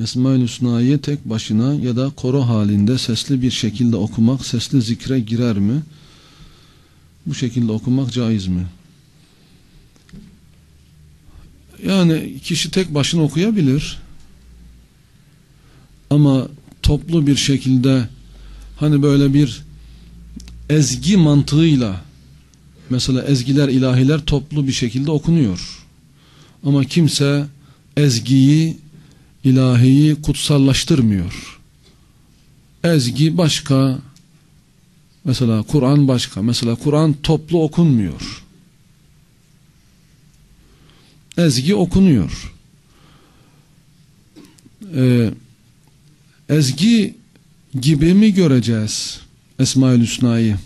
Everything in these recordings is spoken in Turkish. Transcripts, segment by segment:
Esma-ül Hüsna'yı tek başına ya da koro halinde sesli bir şekilde okumak sesli zikre girer mi? Bu şekilde okumak caiz mi? Yani kişi tek başına okuyabilir. Ama toplu bir şekilde hani böyle bir ezgi mantığıyla mesela ezgiler ilahiler toplu bir şekilde okunuyor. Ama kimse ezgiyi ilahiyi kutsallaştırmıyor. Ezgi başka mesela Kur'an başka mesela Kur'an toplu okunmuyor. Ezgi okunuyor. Ee, ezgi gibi mi göreceğiz Esma-ül Hüsna'yı?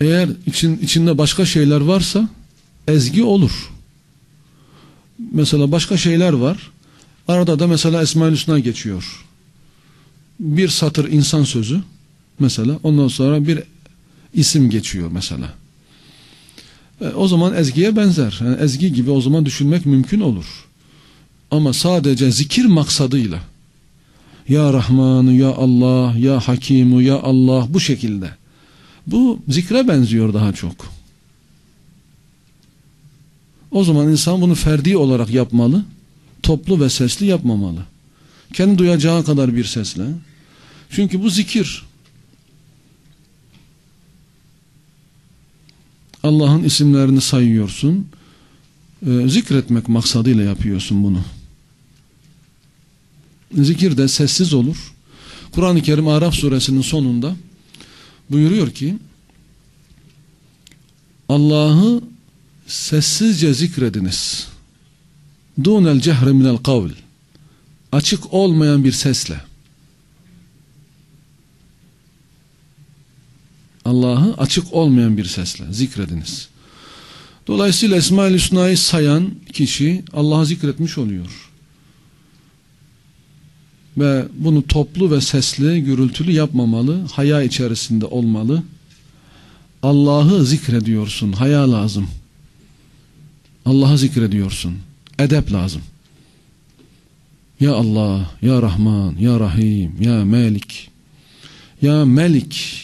Eğer için, içinde başka şeyler varsa ezgi olur. Mesela başka şeyler var. Arada da mesela Esma-ül Hüsna geçiyor. Bir satır insan sözü mesela ondan sonra bir isim geçiyor mesela. E, o zaman ezgiye benzer. Yani ezgi gibi o zaman düşünmek mümkün olur. Ama sadece zikir maksadıyla Ya Rahmanu, Ya Allah, Ya Hakimu, Ya Allah bu şekilde. Bu zikre benziyor daha çok. O zaman insan bunu ferdi olarak yapmalı. Toplu ve sesli yapmamalı. Kendi duyacağı kadar bir sesle. Çünkü bu zikir. Allah'ın isimlerini sayıyorsun. E, zikretmek maksadıyla yapıyorsun bunu. Zikir de sessiz olur. Kur'an-ı Kerim Araf suresinin sonunda buyuruyor ki Allah'ı sessizce zikrediniz. Dunel cehre minel kavl. Açık olmayan bir sesle. Allah'ı açık olmayan bir sesle zikrediniz. Dolayısıyla Esma-ül Hüsna'yı sayan kişi Allah'ı zikretmiş oluyor. Ve bunu toplu ve sesli, gürültülü yapmamalı, haya içerisinde olmalı. Allah'ı zikrediyorsun, haya lazım. Allah'ı zikrediyorsun. Edep lazım. Ya Allah, Ya Rahman, Ya Rahim, Ya Melik, Ya Melik,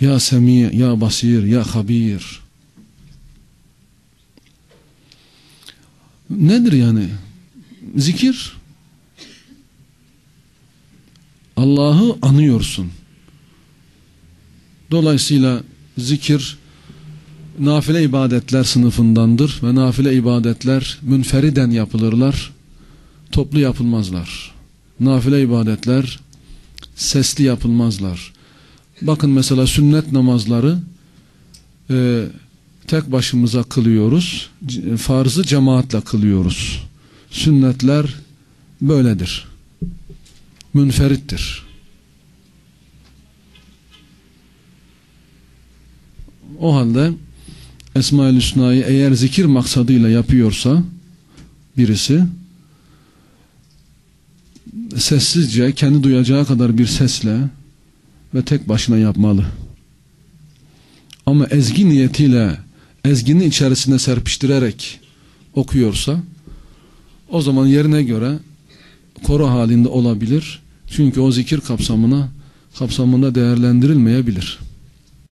Ya Semi, Ya Basir, Ya Habir. Nedir yani? Zikir. Allah'ı anıyorsun. Dolayısıyla zikir nafile ibadetler sınıfındandır ve nafile ibadetler münferiden yapılırlar, toplu yapılmazlar. Nafile ibadetler sesli yapılmazlar. Bakın mesela sünnet namazları e, tek başımıza kılıyoruz, farzı cemaatle kılıyoruz. Sünnetler böyledir. Münferittir. O halde Esma-ül Hüsna'yı eğer zikir maksadıyla yapıyorsa birisi sessizce kendi duyacağı kadar bir sesle ve tek başına yapmalı. Ama ezgi niyetiyle ezginin içerisine serpiştirerek okuyorsa o zaman yerine göre koro halinde olabilir. Çünkü o zikir kapsamına kapsamında değerlendirilmeyebilir.